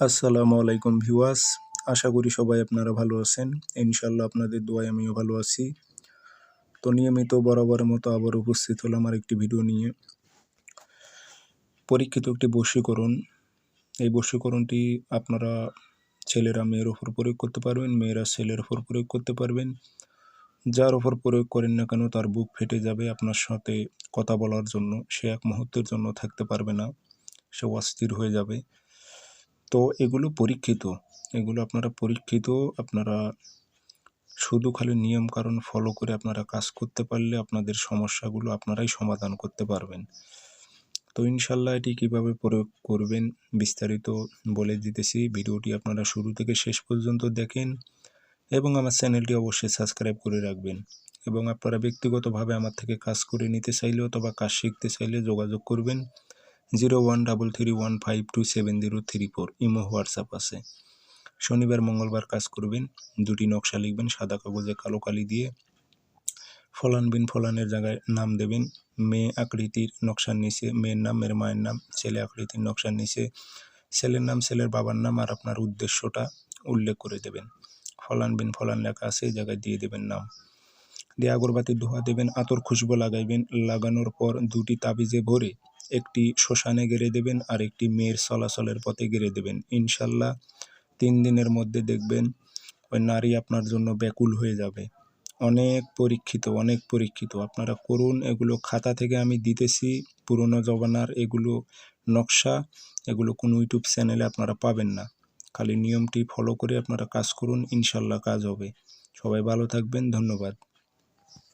আসসালামু আলাইকুম ভিউয়ার্স। আশা করি সবাই আপনারা ভালো আছেন। ইনশাল্লাহ আপনাদের দোয়ায় আমিও ভালো আছি। তো নিয়মিত বরাবরের মতো আবার উপস্থিত হলাম আমার একটি ভিডিও নিয়ে। পরীক্ষিত একটি বশীকরণ। এই বশীকরণটি আপনারা ছেলেরা, মেয়ের ওপর প্রয়োগ করতে পারবেন, মেয়েরা ছেলের ওপর প্রয়োগ করতে পারবেন। যার ওপর প্রয়োগ করেন না কেন তার বুক ফেটে যাবে। আপনার সাথে কথা বলার জন্য, সে এক মুহূর্তের জন্য থাকতে পারবে না। সে অস্থির হয়ে যাবে। তো এগুলো পরীক্ষিত। এগুলো আপনারা পরীক্ষিত, আপনারা শুধু খালি নিয়ম কারণ ফলো করে আপনারা কাজ করতে পারলে আপনাদের সমস্যাগুলো আপনারাই সমাধান করতে পারবেন। তো ইনশাল্লাহ এটি কীভাবে প্রয়োগ করবেন বিস্তারিত বলে দিতেছি। ভিডিওটি আপনারা শুরু থেকে শেষ পর্যন্ত দেখেন এবং আমার চ্যানেলটি অবশ্যই সাবস্ক্রাইব করে রাখবেন এবং আপনারা ব্যক্তিগতভাবে আমার থেকে কাজ করে নিতে চাইলে অথবা কাজ শিখতে চাইলে যোগাযোগ করবেন। Zero one double three one five two seven zero three four. Imo, WhatsApp আছে। শনিবার, মঙ্গলবার কাজ করবেন। দুটি নকশা লিখবেন, সাদা কাগজে কালো কালি দিয়ে। ফলান বিন ফলানের জায়গায় নাম দেবেন। মেয়ে আকৃতির নকশার নিচে, মেয়ের নাম, মেয়ের মায়ের নাম, ছেলে আকৃতির নকশার নিচে, ছেলের নাম, ছেলের বাবার নাম আর আপনার উদ্দেশ্যটা উল্লেখ করে দেবেন। ফলান বিন ফলান লেখা আছে, এই জায়গায় দিয়ে দেবেন নাম। দিয়ে আগরবাতির ধোয়া দেবেন, আতর খুশবো লাগাইবেন। লাগানোর পর দুটি তাবিজে ভরে একটি শ্মশানে গেড়ে দেবেন আর একটি মেয়ের চলাচলের পথে গেড়ে দেবেন। ইনশাল্লাহ তিন দিনের মধ্যে দেখবেন ওই নারী আপনার জন্য ব্যাকুল হয়ে যাবে। অনেক পরীক্ষিত অনেক পরীক্ষিত। আপনারা করুন, এগুলো খাতা থেকে আমি দিতেছি। পুরনো জমানার এগুলো নকশা, এগুলো কোনো ইউটিউব চ্যানেলে আপনারা পাবেন না। খালি নিয়মটি ফলো করে আপনারা কাজ করুন, ইনশাল্লাহ কাজ হবে। সবাই ভালো থাকবেন, ধন্যবাদ।